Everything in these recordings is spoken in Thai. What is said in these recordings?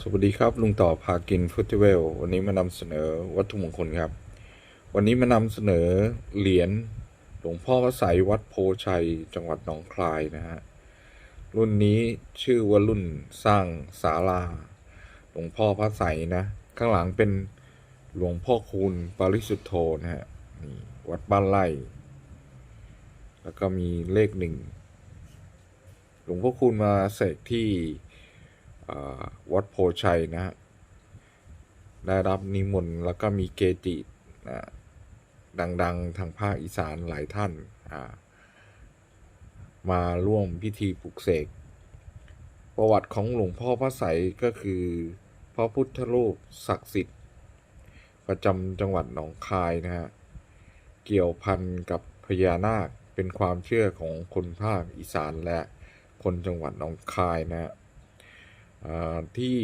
สวัสดีครับลุงต่อพากินฟุตเวลวันนี้มานำเสนอวัตถุมงคลครับ วันนี้มานำเสนอเหรียญหลวงพ่อพระไสยวัดโพชัยจังหวัดหนองคายนะฮะรุ่นนี้ชื่อว่ารุ่นสร้างศาลา หลวงพ่อพระไสยนะ ข้างหลังเป็นหลวงพ่อคูณปาริสุทธโธนะฮะนี่วัดบ้านไร่ แล้วก็มีเลขหนึ่งหลวงพ่อคูณมาเสกที่ วัดโพชัยนะฮะได้รับนิมนต์แล้วก็มีเกจินะดังๆ ทางภาคอีสานหลายท่านมาร่วมพิธีปลุกเสก ประวัติของหลวงพ่อพระไสก็คือพระพุทธรูปศักดิ์สิทธิ์ ประจำจังหวัดหนองคายนะฮะ เกี่ยวพันกับพญานาคเป็นความเชื่อของคนภาคอีสานและคนจังหวัดหนองคายนะฮะ ที่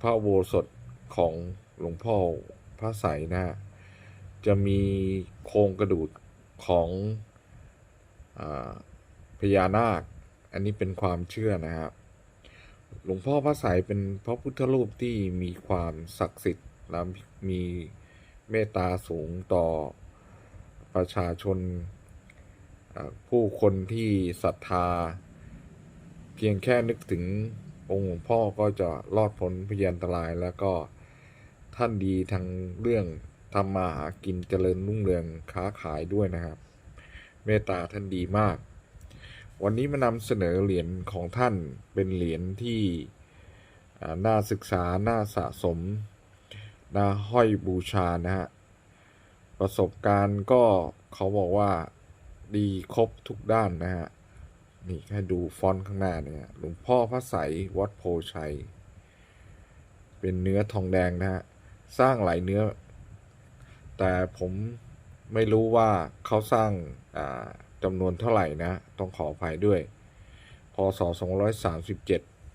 พระโบสถของหลวงพ่อพระไสยนะฮะจะมีโครงกระดูกของอพญานาค อันนี้เป็นความเชื่อนะครับหลวงพ่อพระไสยเป็นพระพุทธรูปที่มีความศักดิ์สิทธิ์และมีเมตตาสูงต่อประชาชนผู้คนที่ศรัทธา เพียงแค่นึกถึง องค์หลวงพ่อก็จะรอดพ้นพยันตรายแล้วก็ท่านดีทางเรื่องทำมาหากินเจริญรุ่งเรืองค้าขายด้วยนะครับ เมตตาท่านดีมาก วันนี้มานำเสนอเหรียญของท่านเป็นเหรียญที่น่าศึกษา น่าสะสม น่าห้อยบูชานะฮะ ประสบการณ์ก็เขาบอกว่าดีครบทุกด้านนะฮะ นี่ให้ดูฟอนต์ข้างหน้าเนี่ยหลวงพ่อพระไสยวัดโพชัย เป็นเนื้อทองแดงนะฮะ สร้างหลายเนื้อ แต่ผมไม่รู้ว่าเขาสร้างาจำนวนเท่าไหร่นะ ต้องขออภัยด้วย พศ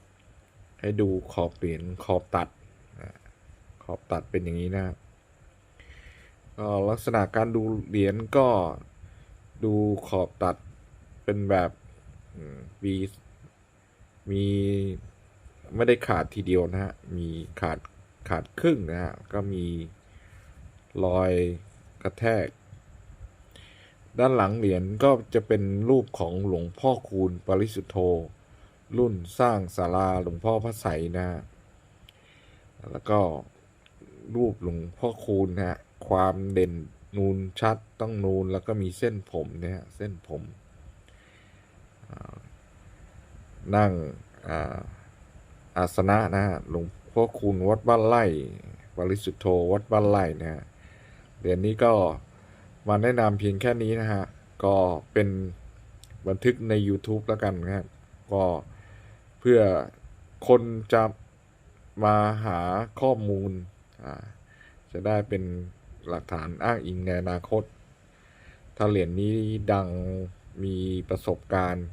237 ให้ดูขอบเหรียญขอบตัดอขอบตัดเป็นอย่างนี้นะครับก็ลักษณะการดูเหรียญก็ดูขอบตัดเป็นแบบ มี มีไม่ได้ขาดทีเดียวนะฮะ มีขาดขาดครึ่งนะฮะ ก็มีรอยกระแทก ด้านหลังเหรียญก็จะเป็นรูปของหลวงพ่อคูณปริสุทธโธ รุ่นสร้างศาลาหลวงพ่อพระไสนะฮะ แล้วก็รูปหลวงพ่อคูณนะฮะ ความเด่นนูนชัดต้องนูนแล้วก็มีเส้นผมเนี่ยเส้นผม นั่งอาสนะนะฮะหลวงพ่อคูณวัดบ้านไร่บริสุทธโธวัดบ้านไร่นะฮะเหรียญนี้ก็มาแนะนำเพียงแค่นี้นะฮะ ก็เป็นบันทึกใน YouTube แล้วกันนะครับก็เพื่อคนจะมาหาข้อมูล จะได้เป็นหลักฐานอ้างอิงในอนาคต ถ้าเหรียญนี้ดังมีประสบการณ์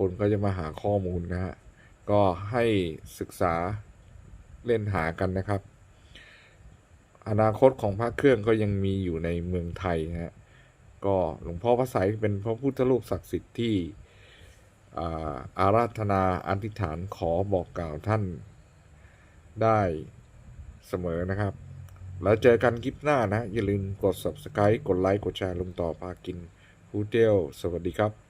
คนก็จะมาหาข้อมูลนะฮะ ก็ให้ศึกษาเล่นหากันนะครับ อนาคตของพระเครื่องก็ยังมีอยู่ในเมืองไทยนะฮะ ก็หลวงพ่อพระไสยเป็นพระพุทธรูปศักดิ์สิทธิ์ที่อาราธนาอธิษฐานขอบอกกล่าวท่านได้เสมอนะครับ แล้วเจอกันคลิปหน้านะ อย่าลืมกด subscribe กดไลค์ กดแชร์ลงต่อพากินฟูเทลสวัสดีครับ